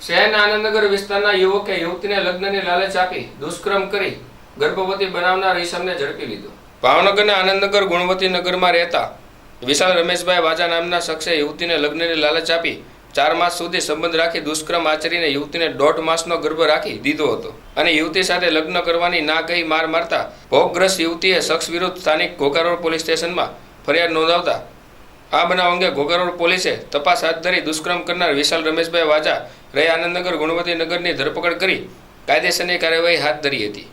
શહેરના આનંદનગર વિસ્તારના યુવકે યુવતીને લગ્નની લાલચ આપી દુષ્કર્મ કરી ગર્ભવતી બનાવનાર ઈસમને ઝડપી લીધો. ભાવનગરના આનંદનગર ગુણવતી નગરમાં રહેતા વિશાલ રમેશભાઈ વાજા નામના શખ્સે યુવતીને લગ્નની લાલચ આપી ચાર માસ સુધી સંબંધ રાખી દુષ્કર્મ આચરીને યુવતીને દોઢ માસનો ગર્ભ રાખી દીધો હતો. અને યુવતી સાથે લગ્ન કરવાની ના કહી માર મારતા ભોગગ્રસ્ત યુવતીએ શખ્સ વિરુદ્ધ સ્થાનિક ઘોઘારોડ પોલીસ સ્ટેશનમાં ફરિયાદ નોંધાવતા આ બનાવ અંગે ઘોઘારોડ પોલીસે તપાસ હાથ ધરી દુષ્કર્મ કરનાર વિશાલ રમેશભાઈ વાજા રહે આનંદનગર ગુણવતીનગરની ધરપકડ કરી કાયદેસરની કાર્યવાહી હાથ ધરી હતી.